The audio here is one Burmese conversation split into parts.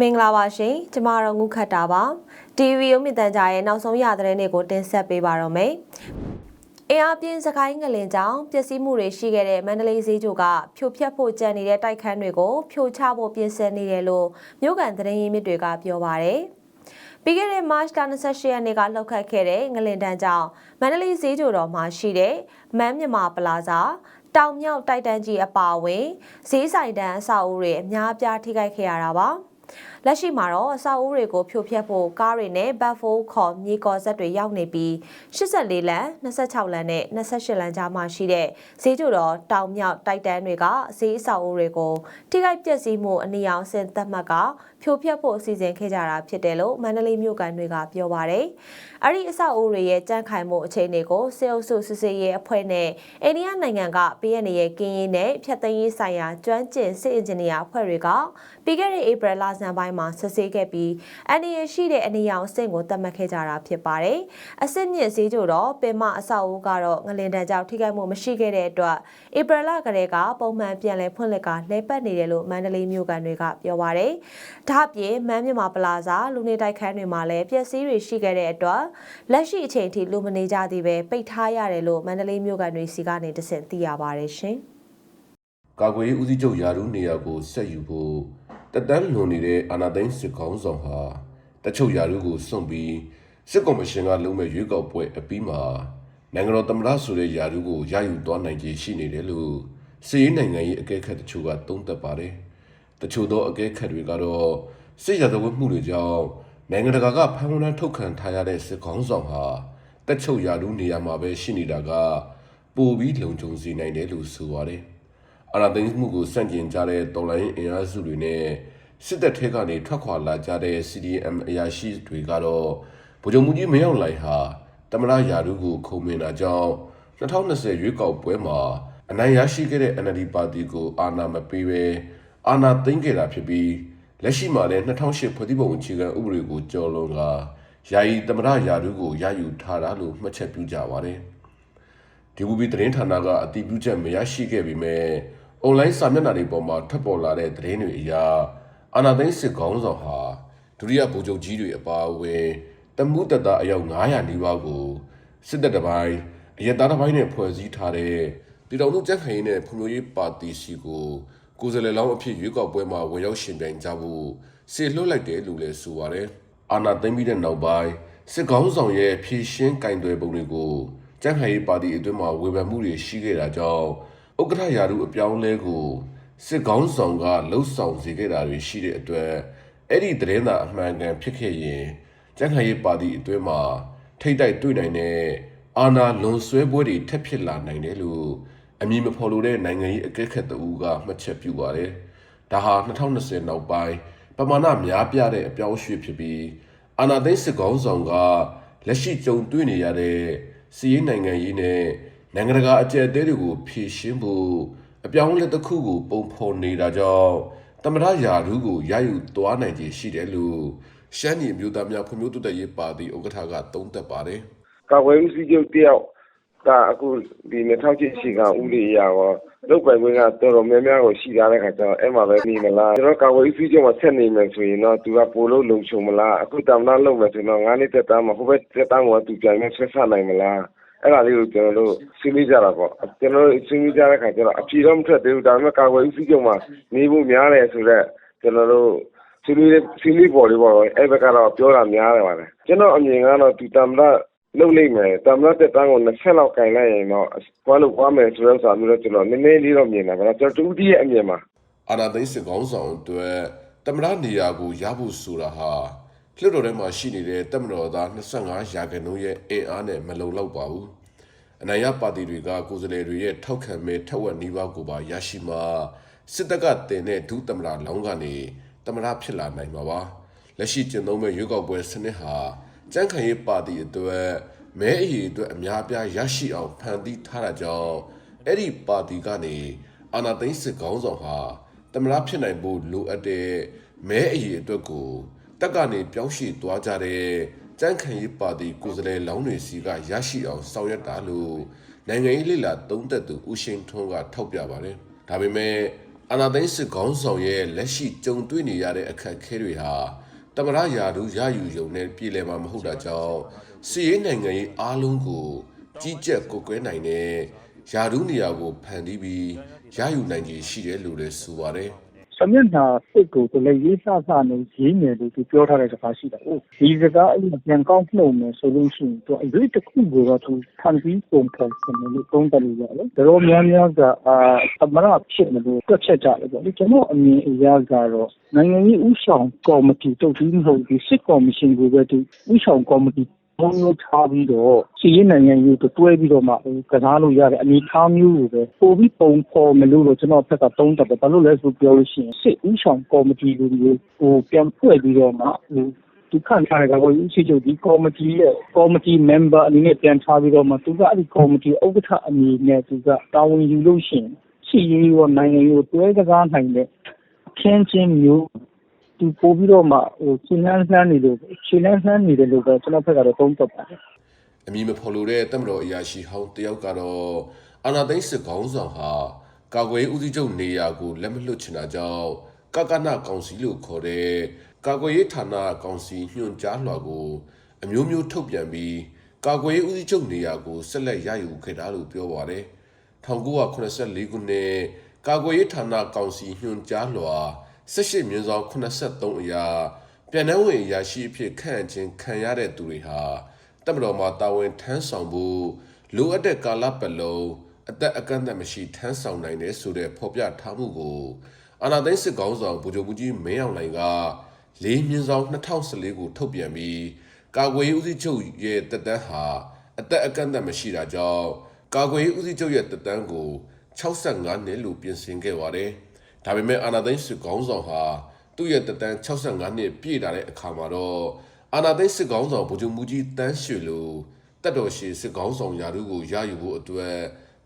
မင်္ဂလာပါရှင်ကျမတို့ငုခတ်တာပါ TV ရုံးမြင့်တန်ကြားရဲ့နောက်ဆုံးရသတင်းတွေကိုတင်ဆက်ပေးပါတော့မယ်အင်အားပြင်းစကိုင်းငလင်ကြောင့်ပျက်စီးမှုတွေရှိခဲ့တဲ့မန္တလေးဈေးကျိုကဖြိုဖျက်ဖို့ကြံနေတဲ့တိုက်ခန်းတွေကိုဖြိုချဖို့ပြင်ဆင်နေတယ်လို့မြို့ကန်သတင်းရင်းမြစ်တွေကပြောပါရယ်ပြီးခဲ့တဲ့ March 28ရက်နေ့ကလှုပ်ခတ်ခဲ့တဲ့ငလင်တန်းကြောင့်မန္တလေးဈေးကျိုတော်မှာရှိတဲ့မန်းမြမာပလာဇာ တောင်မြောက်တိုက်တန်းကြီးအပါအဝင်ဈေးဆိုင်တန်းအဆောက်အဦတွေအများအပြားထိခိုက်ခဲ့ရတာပါ။ လက်ရှိမှာတော့အဆောက်အဦတွေကိုဖြိုဖျက်ဖို့ကားတွေနဲ့ဘတ်ဖိုးခေါ်မြေကော်ဆက်တွေရောက်နေပြီး84လမ်း26လမ်းနဲ့28လမ်းကြားမှာရှိတဲ့ဈေးကျတော်တောင်မြောက်တိုက်တန်းတွေကဈေးအဆောက်အဦတွေကိုထိခိုက်ပျက်စီးမှုအနည်းအောင်စင်သက်မှတ်ကဖြိုဖျက်ဖို့အစီအစဉ်ခဲ့ကြတာဖြစ်တယ်လို့မန္တလေးမြို့ကန်တွေကပြောပါရယ်။အဲ့ဒီအဆောက်အဦတွေရဲ့ကြန့်ခိုင်မှုအခြေအနေကိုစေအုပ်စုစစ်စေးရဲ့အဖွဲ့နဲ့အိန္ဒိယနိုင်ငံကပေးရနေတဲ့ကင်းရင်းနဲ့ဖြတ်သိမ်းရေးဆိုင်ရာကျွမ်းကျင်စစ်အင်ဂျင်နီယာအဖွဲ့တွေကပြီးခဲ့တဲ့ဧပြီလဆန်းပိုင်းမှာစစ်ဆေးခဲ့ပြီးအန်ဒီရရှိတဲ့အနည်းအောင်အဆင့်ကိုသတ်မှတ်ခဲ့ကြတာဖြစ်ပါတယ်။အဆင့်မြင့်ဈေးကြတော့ပင်မအဆောက်အဦကတော့ငလင်တန်းကြောင့်ထိခိုက်မှုမရှိခဲ့တဲ့အတွက်ဧပြီလကတည်းကပုံမှန်ပြန်လည်ဖွင့်လှစ်ကလဲပတ်နေတယ်လို့မန္တလေးမြို့ကန်တွေကပြောပါရယ်။ဒါ့အပြင်မန်းမြမာပလာဇာလူနေတိုက်ခန်းတွေမှာလည်းပျက်စီးတွေရှိခဲ့တဲ့အတွက်လက်ရှိအချိန်ထိလူမနေကြသေးပဲပိတ်ထားရတယ်လို့မန္တလေးမြို့ကန်တွေစီကနေတဆင့်သိရပါတယ်ရှင်။ကာကွယ်ရေးဦးစီးချုပ်ယာရုနေရာကိုဆက်ယူဖို့ တက်တန်းလွန်နေတဲ့အာနာသိန်းစစ်ကောင်းဆောင်ဟာတချုပ်ယာရုကိုစွန့်ပြီးစစ်ကော်မရှင်ကလုံးမဲ့ရွေးကောက်ပွဲအပြီးမှာနိုင်ငံတော်သမ္မတဆိုတဲ့ယာရုကိုရယူသွားနိုင်ခြေရှိနေတယ်လို့စစ်ရေးနိုင်ငံရေးအကဲခတ်တချို့ကသုံးသပ်ပါတယ်။တချို့သောအကဲခတ်တွေကတော့စစ်ရာဇဝတ်မှုတွေကြောင့်နိုင်ငံတကာကဖမ်းဝရမ်းထုတ်ခံထားရတဲ့စစ်ကောင်းဆောင်ဟာတက်ချုပ်ယာရုနေရာမှာပဲရှိနေတာကပိုပြီးလုံခြုံစေနိုင်တယ်လို့ဆိုပါတယ်။ အာဏာသိမ်းမှုကိုစန့်ကျင်ကြတဲ့တော်လိုင်းအင်အားစုတွေနဲ့စစ်တပ်ထဲကနေထွက်ခွာလာကြတဲ့ CDM အရာရှိတွေကတော့ဗိုလ်ချုပ်မှုကြီးမင်းအောင်လှိုင်ဟာတမရယာရုကိုခုံမင်တာကြောင့်2020ရွေးကောက်ပွဲမှာအနိုင်ရရှိခဲ့တဲ့ NLD ပါတီကိုအာဏာမပေးဘဲအာဏာသိမ်းခဲ့တာဖြစ်ပြီးလက်ရှိမှာလည်း2008ဖွဲ့စည်းပုံအခြေခံဥပဒေကိုကျော်လွန်ကယာယီတမရယာရုကိုရယူထားတာလို့မှတ်ချက်ပြုကြပါတယ်။ဒီဘူဘီသတင်းဌာနကအတည်ပြုချက်မရရှိခဲ့ပေမဲ့ အွန်လိုင်းစာမျက်နှာတွေပေါ်မှာထပ်ပေါ်လာတဲ့သတင်းတွေအရအာနာသိန်းစစ်ကောင်းဆောင်ဟာဒုတိယဗိုလ်ချုပ်ကြီးတွေအပါအဝင်တမှုတတအယောက်900နီးပါးကိုစစ်တပ်တစ်ပိုင်းအရက်သားတစ်ပိုင်းနဲ့ဖွဲ့စည်းထားတဲ့ပြည်တော်စုကြက်ခိုင်ရေးနဲ့ဖွံ့ဖြိုးရေးပါတီစီကိုကိုယ်စားလှယ်လောင်းအဖြစ်ရွေးကောက်ပွဲမှာဝင်ရောက်ရှင်ပြိုင်ကြဖို့စေလွှတ်လိုက်တယ်လို့လည်းဆိုပါတယ်အာနာသိမ့်ပြီးတဲ့နောက်ပိုင်းစစ်ကောင်းဆောင်ရဲ့ဖြည့်ရှင်းကင်တွယ်ပုံတွေကိုကြံ့ခိုင်ရေးပါတီအတွင်းမှာဝေဖန်မှုတွေရှိခဲ့တာကြောင့် ဥက္ကဋ္ဌရာထူးအပြောင်းအလဲကိုစစ်ကောင်းဆောင်ကလှုပ်ဆောင်စေခဲ့တာတွေရှိတဲ့အတွက်အဲ့ဒီသတင်းသာအမှန်ကန်ဖြစ်ခဲ့ရင်ကြံ့ခိုင်ရေးပါတီအတွင်းမှာထိတ်တိုက်တွေ့နိုင်တဲ့အာဏာလွန်ဆွဲပွဲတွေထပ်ဖြစ်လာနိုင်တယ်လို့အမည်မဖော်လိုတဲ့နိုင်ငံရေးအကဲခတ်တူကမှတ်ချက်ပြုပါတယ်။ဒါဟာ2020နောက်ပိုင်းပမာဏများပြားတဲ့အပြောင်းအရွှေ့ဖြစ်ပြီးအာဏာသိမ်းစစ်ကောင်းဆောင်ကလက်ရှိကြုံတွေ့နေရတဲ့စီးရေးနိုင်ငံရေးနဲ့ နိုင်ငံတကာအကြက်အသေးတွေကိုဖြည့်ရှင်းဖို့အပြောင်းအလဲတစ်ခုကိုပုံဖော်နေတာကြောင့်တမရယာရုကိုရယူသွားနိုင်ခြေရှိတယ်လို့ရှမ်းပြည်မြို့သားများဖွံ့ဖြိုးတိုးတက်ရေးပါတီဥက္ကဋ္ဌကသုံးသပ်ပါတယ်ကာကွယ်ဦးစီးချုပ်တယောက်ကအခုဒီ2008ရှိကဥပဒေအရရောလုတ်ပိုင်ခွင့်ကတော်တော်များများကိုရှိထားတဲ့ခါကျတော့အဲ့မှာပဲနေမလားကျွန်တော်ကာကွယ်ဦးစီးချုပ်မှာဆက်နေမယ်ဆိုရင်တော့သူကပိုလို့လုံခြုံမလားအခုတမနာလုံမယ်ဆိုရင်တော့9နှစ်သက်တမ်းမှာဟိုဘက်သက်တမ်းကသူပြန်မဲ့ဆက်ဆက်နိုင်မလား အဲ့ဒါလေးကိုကျွန်တော်တို့ဆွေးနွေးကြတာပေါ့ကျွန်တော်တို့ဆွေးနွေးကြတဲ့ခါကျတော့အဖြေတော့မထွက်သေးဘူးဒါပေမဲ့ကာကွယ်ဦးစီးချုပ်မှာနေဖို့များတယ်ဆိုတော့ကျွန်တော်တို့ဆွေးနွေးဆွေးနွေးပေါ်လေးပေါ့အဲ့ဘက်ကတော့ပြောတာများတယ်ပါတယ်ကျွန်တော်အမြင်ကတော့သူတမနာလုံလိုက်မယ်တမတ်တက်တန်းကို20လောက်ကင်လိုက်ရင်တော့ကွာလို့ကွာမယ်ဆိုတော့ဆိုမျိုးတော့ကျွန်တော်နည်းနည်းလေးတော့မြင်တာဗျာကျွန်တော်တူတီးရဲ့အမြင်မှာအာဏာသိမ်းစစ်ကောင်းဆောင်အတွက်တမရနေရာကိုရဖို့ဆိုတာဟာ လွှတ်တော်ထဲမှာရှိနေတဲ့တမတော်သား25ရာခိုင်နှုန်းရဲ့အင်အားနဲ့မလုံလောက်ပါဘူးအနိုင်ရပါတီတွေကကိုယ်စားလှယ်တွေရဲ့ထောက်ခံမဲထက်ဝက်နီးပါးကိုပါရရှိမှစစ်တပ်ကတင်တဲ့ဒုတမရလောင်းကနေတမရဖြစ်လာနိုင်မှာပါလက်ရှိကျင့်သုံးမဲ့ရွေးကောက်ပွဲစနစ်ဟာကြန့်ခိုင်ရေးပါတီအတွက်မဲအရေးအတွက်အများအပြားရရှိအောင်ဖန်တီးထားတာကြောင့်အဲ့ဒီပါတီကနေအာဏာသိမ်းစစ်ကောင်းဆောင်ဟာတမရဖြစ်နိုင်ဖို့လိုအပ်တဲ့မဲအရေးအတွက်ကို တက်ကနေပြောင်းရွှေ့သွားကြတဲ့ကြန့်ခိုင်ရေးပါတီကိုယ်စားလှယ်လောင်းတွေစီကရရှိအောင်ဆောင်ရွက်တာလို့နိုင်ငံရေးလှိလာသုံးသက်သူဦးရှိန်ထွန်းကထောက်ပြပါတယ်ဒါပေမဲ့အာနာသိန်းစစ်ကောင်းဆောင်ရဲ့လက်ရှိကြုံတွေ့နေရတဲ့အခက်အခဲတွေဟာတမရရာထူးရယူရုံနဲ့ပြည်လည်မှာမဟုတ်တာကြောင့်စီးရေးနိုင်ငံရေးအားလုံးကိုကြီးကြပ်ကိုကွဲနိုင်တဲ့ယာထူးနေရာကိုဖန်တီးပြီးရယူနိုင်ကြီးရှိတယ်လို့လည်းဆိုပါတယ် စမျက်နှာစိတ်ကိုသူလည်းရေးစစနဲ့ရေးနေလို့သူပြောထားတဲ့စကားရှိတယ်။ဟုတ်ဒီစကားအဲ့လိုပြန်ကောင်းနှုတ်မယ်ဆိုလို့ရှိရင်သူအရေးတစ်ခုကိုတော့သူခံပြီးပုံဖော်တယ်လို့သုံးတယ်လို့ရတယ်။ဒါတော့များများကအာသမရဖြစ်မလို့တွက်ချက်ကြတယ်ပေါ့လေကျွန်တော်အမြင်အရကတော့နိုင်ငံရေးဥဆောင်ကော်မတီတုတ်ပြီးမဟုတ်ဒီစစ်ကော်မရှင်ကိုပဲသူဥဆောင်ကော်မတီ ဘုံလို့ထားပြီးတော့စီရင်နိုင်ငံရေးကိုတွဲပြီးတော့မှကစားလို့ရတဲ့အနေအထားမျိုးကိုပဲပို့ပြီးပုံဖော်မလို့တော့ကျွန်တော်ဘက်ကသုံးတယ်ဘာလို့လဲဆိုပြောလို့ရှိရင်စစ်ဥဆောင်ကော်မတီကိုဟိုပြန်ဖွဲ့ပြီးတော့မှဟိုသူခံထားတဲ့ကောဦးစီချုပ်ဒီကော်မတီရဲ့ကော်မတီ member အနေနဲ့ပြန်ထားပြီးတော့မှသူကအဲ့ဒီကော်မတီဥက္ကဋ္ဌအနေနဲ့သူကတာဝန်ယူလို့ရှိရင်စီရေးရောနိုင်ငံရေးကိုတွဲကစားနိုင်တဲ့အခင်းချင်းမျိုး သူပို့ပြီးတော့မှဟိုရှင်းလန်းလှမ်းနေလို့ရှင်းလန်းလှမ်းနေတယ်လို့ပဲကျွန်တော်ဘက်ကတော့သုံးသပ်ပါတယ်အမည်မဖော်လိုတဲ့တမတော်အရာရှိဟောင်းတယောက်ကတော့အာနာသိန်းစစ်ကောင်းဆောင်ဟာကာကွယ်ရေးဦးစီးချုပ်နေရာကိုလက်မလွတ်ချင်တာကြောင့်ကကနကောင်စီလို့ခေါ်တဲ့ကာကွယ်ရေးဌာနကောင်စီညွှန်ကြားလွှာကိုအမျိုးမျိုးထုတ်ပြန်ပြီးကာကွယ်ရေးဦးစီးချုပ်နေရာကိုဆက်လက်ရယူခဲ့တာလို့ပြောပါတယ်1984ခုနှစ်ကာကွယ်ရေးဌာနကောင်စီညွှန်ကြားလွှာ 18မြင်းဆောင်83အရာပြန်နှံဝင်ရရှိအဖြစ်ခန့်အပ်ခြင်းခံရတဲ့သူတွေဟာတပ်မတော်မှာတာဝန်ထမ်းဆောင်ဖို့လိုအပ်တဲ့ကာလပတ်လုံးအသက်အကန့်အသတ်မရှိထမ်းဆောင်နိုင်တယ်ဆိုတဲ့ဖော်ပြထားမှုကိုအာဏာသိမ်းစစ်ကောင်ဆောင်ဗိုလ်ချုပ်မှုကြီးမင်းအောင်လှိုင်ကလေးမြင်းဆောင်2014ကိုထုတ်ပြန်ပြီးကာကွယ်ရေးဦးစီးချုပ်ရဲ့တပ်တန်းဟာအသက်အကန့်အသတ်မရှိတာကြောင့်ကာကွယ်ရေးဦးစီးချုပ်ရဲ့တပ်တန်းကို65နှစ်လို့ပြင်ဆင်ခဲ့ပါတယ်။ ဒါပေမဲ့အာဏာသိမ်းစစ်ကောင်ဆောင်ဟာသူ့ရဲ့တပ်တန်း65နှစ်ပြည့်လာတဲ့အခါမှာတော့အာနာသိန်းစစ်ကောင်းဆောင်ဗိုလ်ချုပ်မူကြီးတန်းရွှေလိုတက်တော်ရှိစစ်ကောင်းဆောင်ယာရုကိုရယူဖို့အတွက်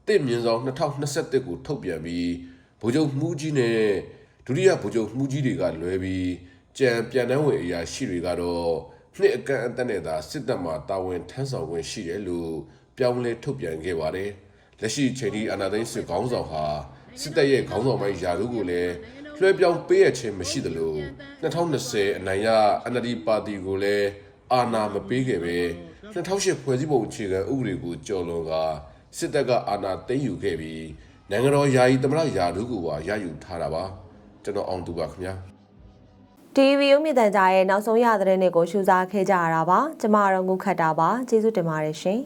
တင့်မြင့်ဆောင်2021ကိုထုတ်ပြန်ပြီးဗိုလ်ချုပ်မူကြီးနဲ့ဒုတိယဗိုလ်ချုပ်မူကြီးတွေကလွဲပြီးကြံပြန်တန်းဝင်အရာရှိတွေကတော့နှစ်အကန့်အသတ်နဲ့သာစစ်တပ်မှတာဝန်ထမ်းဆောင်ခွင့်ရှိတယ်လို့ပြောင်းလဲထုတ်ပြန်ခဲ့ပါတယ်လက်ရှိချိန်ဒီအာနာသိန်းစစ်ကောင်းဆောင်ဟာ စစ်တပ်ရဲ့ခေါင်းဆောင်ပိုင်းယာရုကိုလည်းလွှဲပြောင်းပေးရခြင်းမရှိသလို2020အနိုင်ရ NLD ပါတီကိုလည်းအာဏာမပေးခဲ့ပဲ2008ဖွဲ့စည်းပုံအခြေခံဥပဒေကိုကျော်လွန်ကစစ်တပ်ကအာဏာသိမ်းယူခဲ့ပြီးနိုင်ငံတော်ယာယီသမ္မတယာဒုကိုပါရယူထားတာပါကျွန်တော်အောင်သူပါခင်ဗျာ TV ရုံမြင့်တန်ကြားရဲ့နောက်ဆုံးရသတင်းတွေကိုရှုစားခဲ့ကြရတာပါကျမတို့ငုခတ်တာပါကျေးဇူးတင်ပါတယ်ရှင်